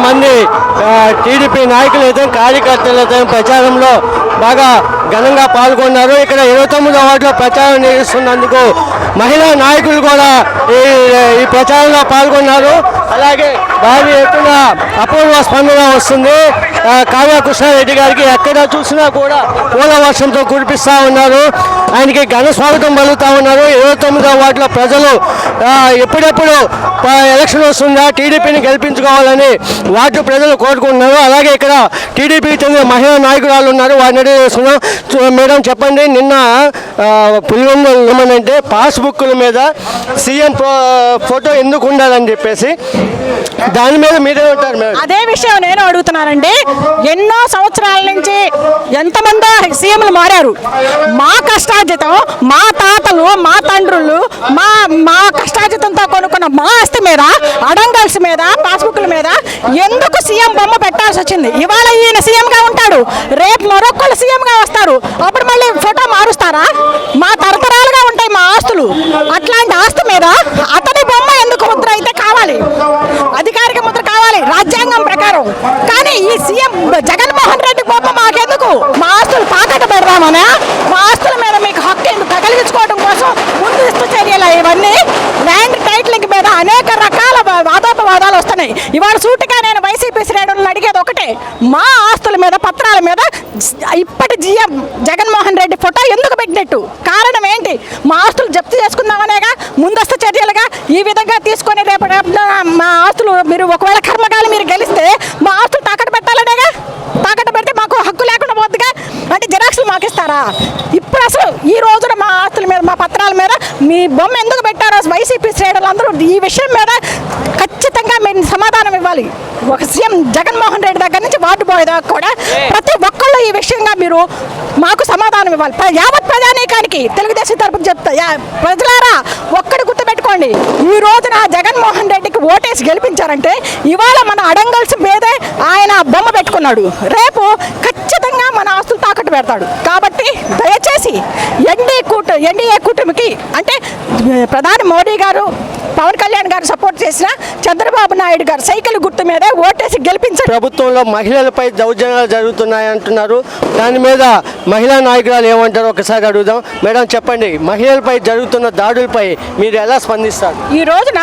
మంది ఆ, టీడీపీ నాయకులు అయితే కార్యకర్తలు అయితే ప్రచారంలో బాగా ఘనంగా పాల్గొన్నారు. ఇక్కడ ఇరవై తొమ్మిదో వార్డులో ప్రచారం నిర్వహిస్తున్నందుకు మహిళా నాయకులు కూడా ఈ ఈ ప్రచారంలో పాల్గొన్నారు. అలాగే భారీ ఎత్తున అపూర్వ స్పందన వస్తుంది. ఆ, కావ్య కృష్ణారెడ్డి గారికి ఎక్కడ చూసినా కూడా పూల వర్షంతో కురిపిస్తూ ఉన్నారు. ఆయనకి ఘన స్వాగతం పలుకుతూ ఉన్నారు. ఇరవై తొమ్మిదో వార్డులో ప్రజలు ఎప్పుడెప్పుడు ఎలక్షన్ వస్తుందా టీడీపీని గెలిపించుకోవాలని వార్డు ప్రజలు కోరుకుంటున్నారు. అలాగే ఇక్కడ టీడీపీకి చెందిన మహిళా నాయకురాలు ఉన్నారు. వారిని అడిగి చూ- మేడం చెప్పండి. నిన్న పులివెందులు ఏమనంటే పాస్బుక్ల మీద సీఎం ఫోటో ఎందుకు ఉండాలని చెప్పేసి దాని మీద మీరే ఉంటారు అదే విషయం నేను అడుగుతున్నానండి. ఎన్నో సంవత్సరాల నుంచి ఎంతమందో సీఎంలు మారారు. మా కష్టార్జితం మా తాతలు మా తండ్రులు మా మా కష్టార్జితంతో కొనుక్కున్న మా ఆస్తి మీద అడంగల్స్ మీద పాస్బుక్ల మీద ఎందుకు సీఎం బొమ్మ పెట్టాల్సి వచ్చింది? ఇవాళ ఈయన సీఎంగా ఉంటాడు. రేపు మరొకళ్ళు సీఎంగా వస్తారు. అప్పుడు మళ్ళీ ఫోటో మారుస్తారా మా తరతరాలుగా ఉంటాయి మా ఆస్తులు అట్లాంటి ఆస్తి మీద అతని బొమ్మ ఎందుకు ముద్ర అయితే కావాలి అధికారిక ముద్ర కావాలి రాజ్యాంగం ప్రకారం కానీ ఈ సీఎం జగన్మోహన్ రెడ్డి బొమ్మ మాకెందుకు మా ఆస్తులు తాకట్టు పెడదామనా మా ఆస్తుల మీద మీకు హక్కు ఎందుకు కలిగించుకోవడం కోసం ముందస్తు చర్యలు ఇవన్నీ ల్యాండ్ టైటిలింగ్ మీద అనేక రకాల వా- వాదోపవాదాలు వస్తున్నాయి ఇవాళ సూటిగా నేను వైసీపీ శ్రేణులను అడిగేది ఒకటే మా ఆస్తుల మీద పత్రాల మీద ఇప్పటి జీఎం జగన్మోహన్ రెడ్డి ఫోటో ఎందుకు పెట్టినట్టు? కారణం ఏంటి? మా ఆస్తులు జప్తు చేసుకుందామనేగా ముందస్తు చర్యలుగా ఈ విధంగా తీసుకొని రేపు మా ఆస్తులు మీరు ఒకవేళ కర్మకాలం మీరు గెలిస్తే మా ఆస్తులు తాకట్టు పెట్టాలనేగా? తాకట్టు పెడితే మాకు హక్కు లేకుండా పోద్దుగా? అంటే జిరాక్స్లు మాకు ఇస్తారా? ఇప్పుడు అసలు ఈ రోజున మా ఆస్తుల మీద మా పత్రాల మీద మీ బొమ్మ ఎందుకు పెట్టారో వైసీపీ శ్రేణులు అందరూ ఈ విషయం మీద ఖచ్చితంగా మీరు సమాధానం ఇవ్వాలి. ఒక సీఎం జగన్మోహన్ రెడ్డి దగ్గర నుంచి వార్డు బాయ్ దాకా కూడా ప్రతి ఒక్కళ్ళు ఈ విషయంగా మీరు మాకు సమాధానం ఇవ్వాలి. యావత్ ప్రజానీకానికి తెలుగుదేశం తరపున చెప్తా ప్రజలారా ఒక్కటి గుర్తుపెట్టుకోండి. ఈ రోజున జగన్మోహన్ రెడ్డికి ఓటేసి గెలిపించారంటే ఇవాళ మన అడంగల్స్ మీదే ఆయన బొమ్మ పెట్టుకున్నాడు. రేపు ఖచ్చితంగా మన ఆస్తులు తాకట్టు పెడతాడు. కాబట్టి దయచేసి ఎన్డీ ఎన్డీఏ కూటమికి అంటే ప్రధాని మోడీ గారు పవన్ కళ్యాణ్ గారు సపోర్ట్ చేసిన చంద్రబాబు నాయుడు గారు సైకిల్ గుర్తు మీద ఓటేసి గెలిపించారు ప్రభుత్వంలో మహిళలపై దౌర్జన్యాలు జరుగుతున్నాయి అంటున్నారు. దాని మీద మహిళా నాయకురాలు ఏమంటారు ఒకసారి అడుగుదాం. మేడం చెప్పండి మహిళలపై జరుగుతున్న దాడులపై మీరు ఎలా స్పందిస్తారు? ఈ రోజున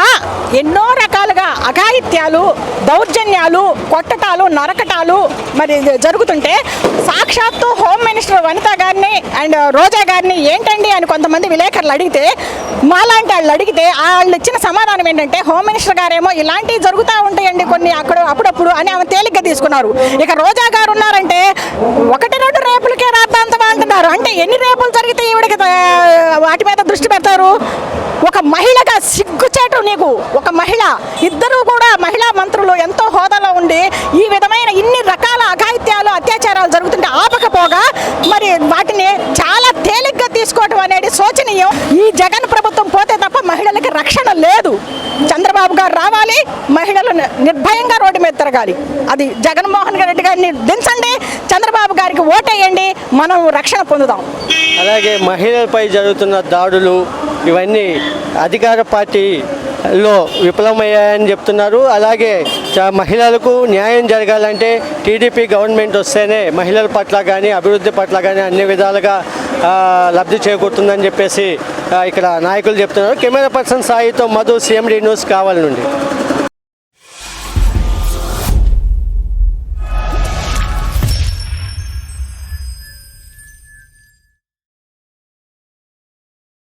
ఎన్నో రకాలుగా అఘాయిత్యాలు దౌర్జన్యాలు కొట్టటాలు నరకటాలు మరి జరుగుతుంటే సాక్షాత్తు హోమ్ మినిస్టర్ వనిత గారిని అండ్ రోజా గారిని ఏంటండి అని కొంతమంది విలేకరులు అడిగితే మాలాంటి వాళ్ళు అడిగితే వాళ్ళు ఇచ్చిన సమాధానం ఏంటంటే హోమ్ మినిస్టర్ గారేమో ఇలాంటివి జరుగుతూ ఉంటాయండి కొన్ని అక్కడ అప్పుడప్పుడు అని ఆమె తేలిగ్గా తీసుకున్నారు. ఇక రోజా గారు ఉన్నారంటే ఒకటి రెండు రేపులకే రాద్దాంతమా అంటున్నారు. అంటే ఎన్ని రేపులు జరిగితే ఈవిడికి వాటి మీద దృష్టి పెడతారు? ఒక మహిళగా సిగ్గుచేటు నీకు. ఒక మహిళ ఇద్దరు కూడా మహిళా మంత్రులు ఎంతో హోదాలో ఉండి ఈ విధమైన ఇన్ని రకాల అఘాయిత్యాలు అత్యాచారాలు జరుగుతుంటే ఆపకపోగా మరి వాటిని తీసుకోవటం తీసుకోవడం అనేది శోచనీయం. ఈ జగన్ ప్రభుత్వం పోతే తప్ప మహిళలకి రక్షణ లేదు. చంద్రబాబు గారు రావాలి మహిళలు నిర్భయంగా రోడ్డు మీద తిరగాలి. అది జగన్మోహన్ రెడ్డి గారిని దించండి చంద్రబాబు గారికి ఓటేయండి మనం రక్షణ పొందుదాం. అలాగే మహిళలపై జరుగుతున్న దాడులు ఇవన్నీ అధికార లో విఫలమయ్యాయని చెప్తున్నారు. అలాగే చ- మహిళలకు న్యాయం జరగాలంటే టీడీపీ గవర్నమెంట్ వస్తేనే మహిళల పట్ల కానీ అభివృద్ధి పట్ల కానీ అన్ని విధాలుగా లబ్ధి చేకూరుతుందని చెప్పేసి ఇక్కడ నాయకులు చెప్తున్నారు. కెమెరా పర్సన్ సాయితో మధు సిఎండి న్యూస్ కావాలి నుండి.